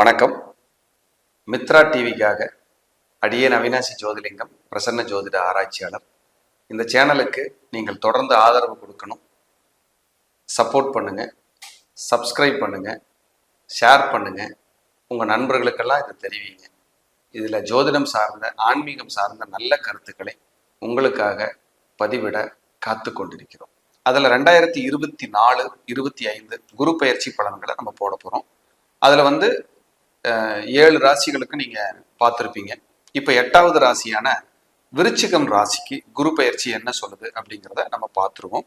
வணக்கம். மித்ரா டிவிக்காக அடியேன் அவினாசி ஜோதிலிங்கம் பிரசன்ன ஜோதிட ஆராய்ச்சியாளர். இந்த சேனலுக்கு நீங்கள் தொடர்ந்து ஆதரவு கொடுக்கணும். சப்போர்ட் பண்ணுங்கள் சப்ஸ்கிரைப் பண்ணுங்கள் ஷேர் பண்ணுங்கள் உங்கள் நண்பர்களுக்கெல்லாம் இதை தெரிவிங்க. இதில் ஜோதிடம் சார்ந்த ஆன்மீகம் சார்ந்த நல்ல கருத்துக்களை உங்களுக்காக பதிவிட காத்து கொண்டிருக்கிறோம். அதில் ரெண்டாயிரத்தி இருபத்தி நாலு இருபத்தி ஐந்து குரு பயிற்சி பலன்களை நம்ம போட போகிறோம் அதில் வந்து ஏழு ராசிகளுக்கு நீங்க பார்த்துருப்பீங்க. இப்போ எட்டாவது ராசியான விருச்சிகம் ராசிக்கு குரு பயிற்சி என்ன சொல்லுது அப்படிங்கிறத நம்ம பார்த்துருவோம்.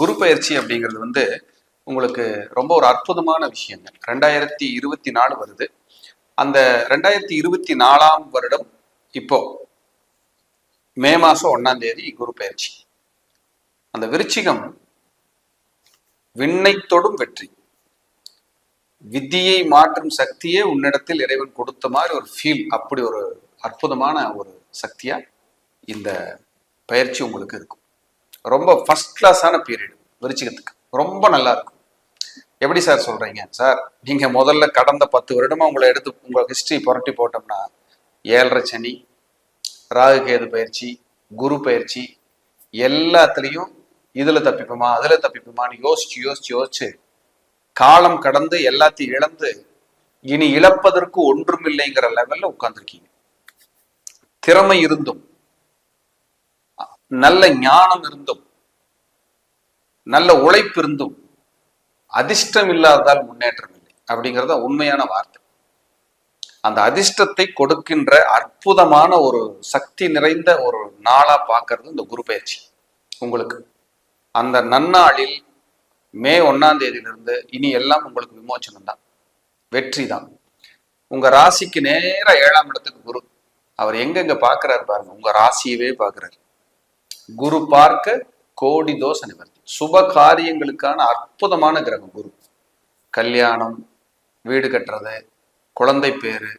குரு பயிற்சி அப்படிங்கிறது வந்து உங்களுக்கு ரொம்ப ஒரு அற்புதமான விஷயங்க ரெண்டாயிரத்தி இருபத்தி நாலு வருது. அந்த ரெண்டாயிரத்தி இருபத்தி நாலாம் வருடம் இப்போ மே மாசம் ஒன்னாம் தேதி குரு பயிற்சி. அந்த விருச்சிகம் விண்ணை தொடும் வெற்றி. வித்தியை மாற்றும் சக்தியே உன்னிடத்தில் இறைவன் கொடுத்த மாதிரி ஒரு ஃபீல் அப்படி ஒரு அற்புதமான ஒரு சக்தியா இந்த பயிற்சி உங்களுக்கு இருக்கும். ரொம்ப ஃபர்ஸ்ட் கிளாஸான பீரியட் விருச்சிகத்துக்கு. ரொம்ப நல்லா இருக்கும். எப்படி சார் சொல்றீங்க? சார் நீங்க முதல்ல கடந்த பத்து வருடமா உங்களை எடுத்து உங்க ஹிஸ்டரி புரட்டி போட்டோம்னா ஏழரை சனி ராகு கேது பயிற்சி குரு பயிற்சி எல்லாத்துலேயும் இதுல தப்பிப்போமா அதுல தப்பிப்போமான்னு யோசிச்சு யோசிச்சு யோசிச்சு காலம் கடந்து எல்லாத்தையும் இழந்து இனி இழப்பதற்கு ஒன்றுமில்லைங்கிற லெவல்ல உட்கார்ந்துருக்கீங்க. திறமை இருந்தும் நல்ல ஞானம் இருந்தும் நல்ல உழைப்பு இருந்தும் அதிர்ஷ்டம் இல்லாததால் முன்னேற்றம் இல்லை அப்படிங்கிறது உண்மையான வார்த்தை. அந்த அதிர்ஷ்டத்தை கொடுக்கின்ற அற்புதமான ஒரு சக்தி நிறைந்த ஒரு நாளா பார்க்கறது இந்த குரு பயிற்சி. உங்களுக்கு அந்த நன்னாளில் மே ஒன்னாம் தேதியிலிருந்து இனி எல்லாம் உங்களுக்கு விமோச்சனம் தான் வெற்றி தான். உங்க ராசிக்கு நேரா ஏழாம் இடத்துக்கு குரு. அவர் எங்கெங்க பாக்குறாரு பாருங்க உங்க ராசியவே பாக்குறாரு குரு பார்க்க கோடி தோசை நிவர்த்தி. சுப காரியங்களுக்கான அற்புதமான கிரகம் குரு. கல்யாணம் வீடு கட்டுறது குழந்தை பேரு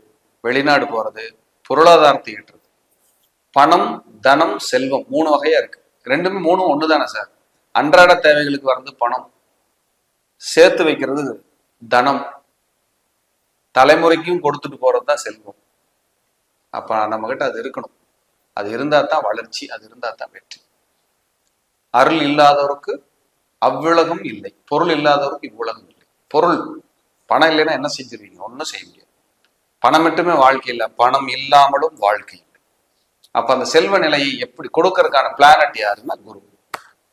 வெளிநாடு போறது பொருளாதாரத்தை ஈட்டுறது. பணம் தனம் செல்வம் மூணு வகையா இருக்கு. ரெண்டுமே மூணும் ஒன்று தானே சார்? அன்றாட தேவைகளுக்கு வர்றது பணம் சேர்த்து வைக்கிறது தனம். தலைமுறைக்கும் கொடுத்துட்டு போறது தான் செல்வம். அப்ப நம்ம கிட்ட அது இருக்கணும். அது இருந்தா தான் வளர்ச்சி அது இருந்தா தான் வெற்றி. அருள் இல்லாதவருக்கு அவ்வுலகம் இல்லை. பொருள் இல்லாதவருக்கு இவ்வுலகம் இல்லை. பொருள் பணம் இல்லைன்னா என்ன செஞ்சிருவீங்க? ஒன்றும் செய்ய முடியாது. பணம் மட்டுமே வாழ்க்கை இல்லை. பணம் இல்லாமலும் வாழ்க்கை இல்லை. அப்ப அந்த செல்வ நிலையை எப்படி கொடுக்கறதுக்கான பிளானட் யாருன்னா குரு.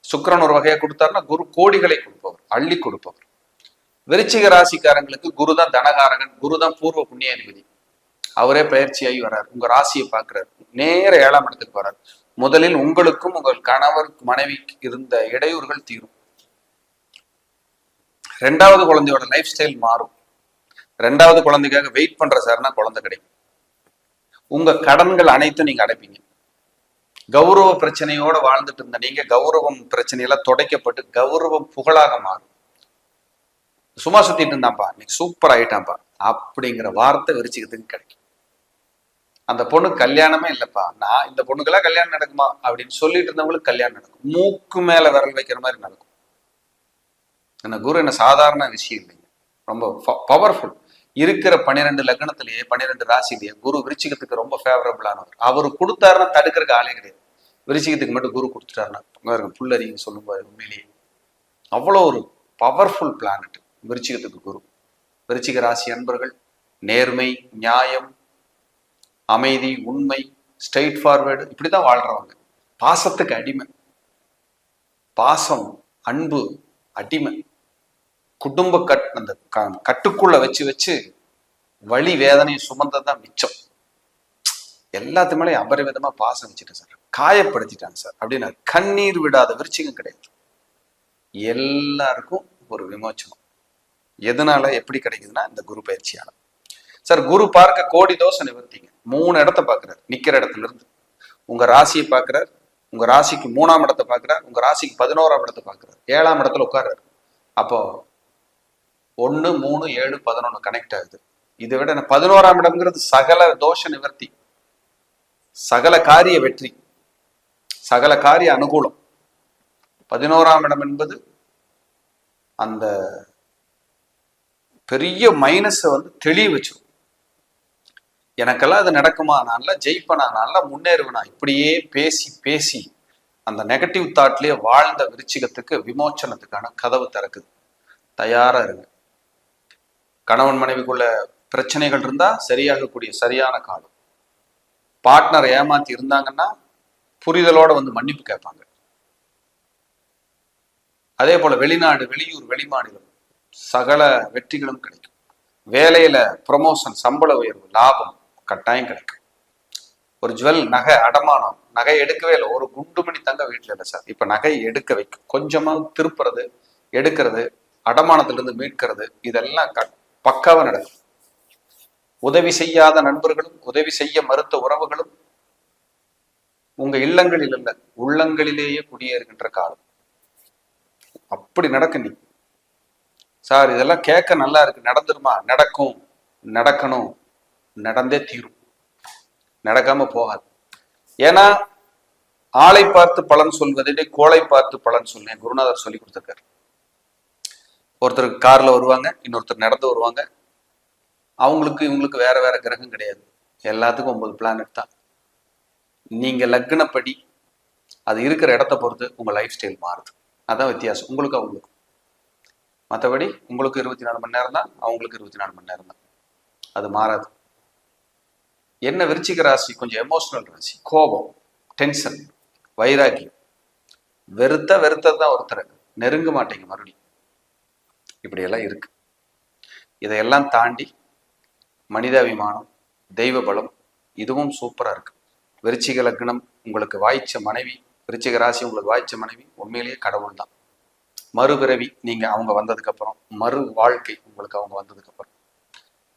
சுக்கிரன் ஒரு வகையை கொடுத்தாருன்னா குரு கோடிகளை கொடுக்கும் அள்ளி கொடுப்பவர். விருச்சிக ராசிக்காரங்களுக்கு குரு தான் தனகாரகன் குரு தான் பூர்வ புண்ணியாதிபதி. அவரே பயிற்சியாகி வர்றார். உங்க ராசியை பார்க்கிறார். நேர ஏழாம் இடத்துக்கு வர்றார் முதலில் உங்களுக்கும் உங்கள் கணவர் மனைவிக்கு இருந்த இடையூறுகள் தீரும். ரெண்டாவது குழந்தையோட லைஃப் ஸ்டைல் மாறும். ரெண்டாவது குழந்தைக்காக வெயிட் பண்ற சார்னா குழந்தை கிடைக்கும். உங்க கடன்கள் அனைத்தும் நீங்க அடைப்பீங்க. கௌரவ பிரச்சனையோட வாழ்ந்துட்டு இருந்த நீங்க கௌரவம் பிரச்சனையெல்லாம் துடைக்கப்பட்டு கௌரவம் புகழாக மாறும். சும்மா சுத்திட்டு இருந்தான்ப்பா இன்னைக்கு சூப்பர் ஆயிட்டான்ப்பா அப்படிங்கிற வார்த்தை விரிச்சுக்கிறதுக்கு கிடைக்கும். அந்த பொண்ணு கல்யாணமே இல்லப்பா நான் இந்த பொண்ணுக்கெல்லாம் கல்யாணம் நடக்குமா அப்படின்னு சொல்லிட்டு இருந்தவங்களுக்கு கல்யாணம் நடக்கும். மூக்கு மேல விரல் வைக்கிற மாதிரி நடக்கும். என்ன குரு என்ன சாதாரண விஷயம் இல்லைங்க. ரொம்ப பவர்ஃபுல் இருக்கிற பன்னிரெண்டு லக்னத்திலேயே பன்னிரெண்டு ராசிலேயே குரு விருச்சிகத்துக்கு ரொம்ப ஃபேவரபிளானவர் அவர் கொடுத்தாருன்னா தடுக்கிறக்கு ஆளே கிடையாது. விருச்சிகத்துக்கு மட்டும் குரு கொடுத்துட்டாருன்னா பாருங்க புல்லறிங்க சொல்லும்போது உண்மையிலேயே. அவ்வளோ ஒரு பவர்ஃபுல் பிளானட் விருச்சிகத்துக்கு குரு. விருச்சிக ராசி அன்பர்கள் நேர்மை நியாயம் அமைதி உண்மை ஸ்ட்ரெயிட் ஃபார்வேர்டு இப்படிதான் வாழ்றவங்க. பாசத்துக்கு அடிமை. பாசம் அன்பு அடிமை. குடும்ப கட் அந்த கட்டுக்குள்ளே கட்டுக்குள்ள வச்சு வச்சு வலி வேதனையை சுமந்ததுதான் மிச்சம். எல்லாத்து மேலேயும் அபரிவிதமா பாசம் வச்சுட்டேன் சார். காயப்படுத்திட்டாங்க சார். அப்படின்னா கண்ணீர் விடாத விருச்சிகம் கிடையாது. எல்லாருக்கும் ஒரு விமோச்சனம் எதனால எப்படி கிடைக்குதுன்னா இந்த குரு பயிற்சியால. சார் குரு பார்க்க கோடி தோசை நிவர்த்திங்க. மூணு இடத்த பார்க்கிறார். நிக்கிற இடத்துல இருந்து. உங்க ராசியை பார்க்கிறார். உங்க ராசிக்கு மூணாம் இடத்தை பார்க்கிறார். உங்க ராசிக்கு பதினோராம் இடத்தை பார்க்கிறார். ஏழாம் இடத்துல உட்கார்றாரு. அப்போ ஒன்று மூணு ஏழு பதினொன்று கனெக்ட் ஆகுது. இதை விட பதினோராம் இடம்ங்கிறது சகல தோஷ நிவர்த்தி சகல காரிய வெற்றி சகல காரிய அனுகூலம். பதினோராம் இடம் என்பது அந்த பெரிய மைனஸை வந்து தெளிய வச்சிடும் எனக்கெல்லாம் அது நடக்குமா? நல்லா ஜெயிப்பேனா? நான் நல்லா முன்னேறுவேனா? இப்படியே பேசி பேசி அந்த நெகட்டிவ் தாட்லயே வாழ்ந்த விருச்சிகத்துக்கு விமோச்சனத்துக்கான கதவு திறக்குது. தயாரா இருங்க. கணவன் மனைவிக்குள்ள பிரச்சனைகள் இருந்தா சரியாகக்கூடிய சரியான காலம். பார்ட்னர் ஏமாத்தி இருந்தாங்கன்னா புரிதலோட வந்து மன்னிப்பு கேட்பாங்க. அதே போல வெளிநாடு வெளியூர் வெளிமாநிலம் சகல வெற்றிகளும் கிடைக்கும். வேலையில ப்ரொமோஷன் சம்பள உயர்வு லாபம் கட்டாயம் கிடைக்கும். ஒரு ஜுவல் நகை அடமானம் நகை எடுக்கவே இல்லை. ஒரு குண்டு மணி தங்க வீட்டுல இல்லை சார். இப்ப நகை எடுக்க வைக்கும். கொஞ்சமா திருப்புறது எடுக்கிறது அடமானத்திலிருந்து மீட்கிறது இதெல்லாம் க- பக்காவாக நடக்கும். உதவி செய்யாத நண்பர்களும் உதவி செய்ய மறுத்த உறவுகளும் உங்க இல்லங்களில் இல்ல உள்ளங்களிலேயே குடியேறுகின்ற காலம். அப்படி நடக்கு நீ. சார் இதெல்லாம் கேட்க நல்லா இருக்கு. நடந்துருமா? நடக்கும். நடக்கணும். நடந்தே தீரும். நடக்காம போகாது. ஏன்னா ஆளை பார்த்து பலன் சொல்வதை கோளை பார்த்து பலன் சொல்லேன் குருநாதர் சொல்லி கொடுத்துருக்காரு. ஒருத்தருக்கு கார்ல வருவாங்க இன்னொருத்தர் நடந்து வருவாங்க. அவங்களுக்கு இவங்களுக்கு வேற வேற கிரகம் கிடையாது. எல்லாத்துக்கும் ஒன்பது பிளானட் தான் நீங்க லக்னப்படி அது இருக்கிற இடத்த பொறுத்து உங்க லைஃப் ஸ்டைல் மாறுது. அதான் வித்தியாசம். உங்களுக்கு அவங்களுக்கு. மற்றபடி உங்களுக்கு இருபத்தி நாலு மணி நேரம் தான் அவங்களுக்கு இருபத்தி நாலு மணி நேரம் தான். அது மாறாது. என்ன விருச்சிக ராசி? கொஞ்சம் எமோஷனல் ராசி. கோபம் டென்ஷன் வைராக்கியம். வெறுத்த வெறுத்தது தான் ஒருத்தர். நெருங்க மாட்டேங்க மறுபடியும். இப்படியெல்லாம் இருக்கு. இதையெல்லாம் தாண்டி மனிதாபிமானம் தெய்வ பலம் இதுவும் சூப்பராக இருக்கு. விருச்சிக லக்னம் உங்களுக்கு வாய்ச்ச மனைவி விருச்சிக ராசி உங்களுக்கு வாய்ச்ச மனைவி உண்மையிலேயே கடவுள் தான். மறுபிறவி நீங்கள் அவங்க வந்ததுக்கப்புறம் மறு வாழ்க்கை உங்களுக்கு அவங்க வந்ததுக்கப்புறம்.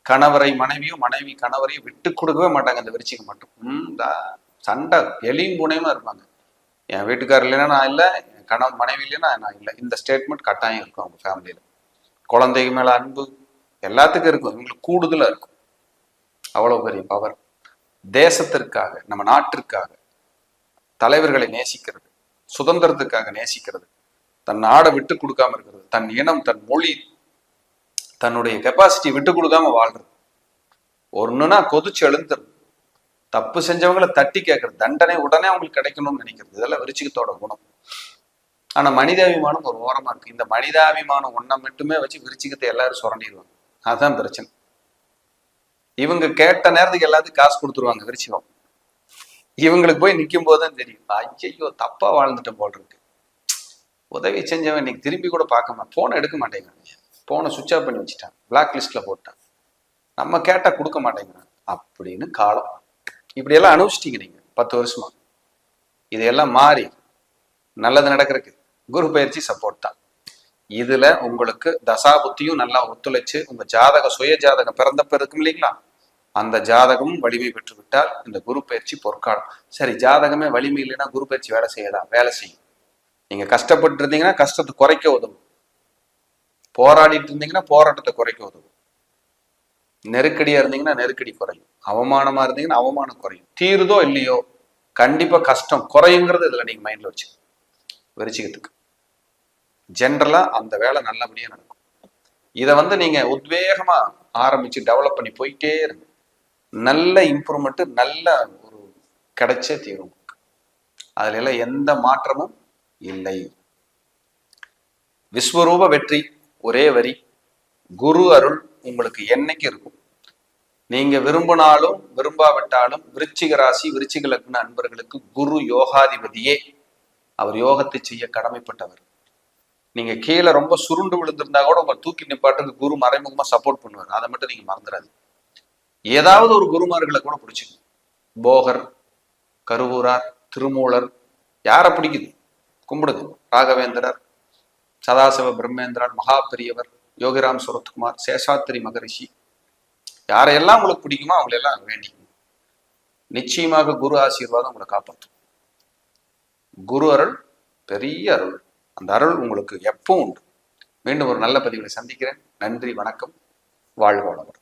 கணவரை மனைவியும் மனைவி கணவரையும் விட்டு கொடுக்கவே மாட்டாங்க இந்த விருச்சிகம் மட்டும். சண்டை எலியும் பூனையுமா இருப்பாங்க. என் வீட்டுக்காரர் இல்லைன்னா நான் இல்லை என் கணவன் மனைவி இல்லைன்னா நான் இல்லை. இந்த ஸ்டேட்மெண்ட் கட்டாயம் இருக்கும் அவங்க ஃபேமிலியில் குழந்தைங்க மேலே அன்பு எல்லாத்துக்கும் இருக்கும். இவங்களுக்கு கூடுதலாக இருக்கும். அவ்வளவு பெரிய பவர் தேசத்திற்காக நம்ம நாட்டிற்காக தலைவர்களை நேசிக்கிறது சுதந்திரத்துக்காக நேசிக்கிறது தன் நாடை விட்டு கொடுக்காம இருக்கிறது தன் இனம் தன் மொழி தன்னுடைய கெப்பாசிட்டி விட்டு கொடுக்காம வாழ்றது. ஒண்ணுனா கொதிச்சு எழுந்துரு தப்பு செஞ்சவங்களை தட்டி கேட்கறது. தண்டனை உடனே அவங்களுக்கு கிடைக்கணும்னு நினைக்கிறது. இதெல்லாம் விருச்சிகத்தோட குணம். ஆனா மனிதாபிமானம் ஒரு ஓரமா இருக்கு. இந்த மனிதாபிமானம் ஒன்றை மட்டுமே வச்சு விருச்சிகத்தை எல்லாரும் சுரண்டிடுவாங்க. அதுதான் பிரச்சனை. இவங்க கேட்ட நேரத்துக்கு எல்லாத்துக்கும் காசு கொடுத்துருவாங்க விருச்சிகம் இவங்களுக்கு போய் நிற்கும் போதுதான் தெரியும். ஐயோ தப்பா வாழ்ந்துட்டேன் போல் இருக்கு. உதவி செஞ்சவன் இன்னைக்கு திரும்பி கூட பார்க்க மாட்டேன். போனை எடுக்க மாட்டேங்கிறாங்க. போனை சுவிச் ஆஃப் பண்ணி வச்சுட்டான். பிளாக் லிஸ்ட்ல போட்டான். நம்ம கேட்டா கொடுக்க மாட்டேங்கிறான். அப்படின்னு காலம். இப்படியெல்லாம் அனுபவிச்சிட்டீங்க நீங்க பத்து வருஷமா. இதையெல்லாம் மாறி நல்லது நடக்கிறதுக்கு குரு பயிற்சி சப்போர்ட் தான். இதுல உங்களுக்கு தசாபுத்தியும் நல்லா ஒத்துழைச்சு உங்க ஜாதக சுய ஜாதகம் பிறந்தப்ப இருக்கும் இல்லைங்களா? அந்த ஜாதகமும் வலிமை பெற்று விட்டால் இந்த குரு பயிற்சி பொற்காலம். சரி ஜாதகமே வலிமை இல்லைன்னா குரு பயிற்சி வேலை செய்யலாம் வேலை செய்யும். நீங்க கஷ்டப்பட்டு இருந்தீங்கன்னா கஷ்டத்தை குறைக்க உதவும். போராடிட்டு இருந்தீங்கன்னா போராட்டத்தை குறைக்க உதவும். நெருக்கடியா இருந்தீங்கன்னா நெருக்கடி குறையும். அவமானமா இருந்தீங்கன்னா அவமானம் குறையும். தீருதோ இல்லையோ கண்டிப்பா கஷ்டம் குறையுங்கிறது இதுல நீங்க மைண்ட்ல வச்சு விரிச்சிக்கிறதுக்கு ஜென்ரலா அந்த வேலை நல்லபடியா நடக்கும். இதை வந்து நீங்க உத்வேகமா ஆரம்பிச்சு டெவலப் பண்ணி போயிட்டே இருங்க. நல்ல இம்ப்ரூவ்மெண்ட் நல்ல ஒரு கிடைச்சே தீரும் அதுல எல்லாம் எந்த மாற்றமும் இல்லை. விஸ்வரூப வெற்றி ஒரே வரி. குரு அருள் உங்களுக்கு என்னைக்கு இருக்கும்? நீங்க விரும்பினாலும் விரும்பாவிட்டாலும் விருச்சிக ராசி விருச்சிக லக்ன அன்பர்களுக்கு குரு யோகாதிபதியே. அவர் யோகத்தை செய்ய கடமைப்பட்டவர். நீங்க கீழே ரொம்ப சுருண்டு விழுந்திருந்தா கூட உங்க தூக்கி நிப்பாட்டுக்கு குரு மறைமுகமா சப்போர்ட் பண்ணுவார். அதை மட்டும் நீங்க மறந்துடாது ஏதாவது ஒரு குருமார்களை கூட பிடிச்சிக்கணும் போகர் கருவூரார் திருமூலர் யாரை பிடிக்குது? கும்பிடுது. ராகவேந்திரர் சதாசிவ பிரம்மேந்திரன் மகாபெரியவர் யோகிராம் சுரத்குமார் சேஷாத்திரி மகரிஷி. யாரையெல்லாம் உங்களுக்கு பிடிக்குமோ அவங்களெல்லாம் வேண்டிக்கணும் நிச்சயமாக குரு ஆசீர்வாதம் உங்களை காப்பாற்றும் குரு அருள் பெரிய அருள். அந்த அருள் உங்களுக்கு எப்பவும் உண்டு. மீண்டும் ஒரு நல்ல பதிவில் சந்திக்கிறேன். நன்றி வணக்கம். வாழ்க வளமுடன்.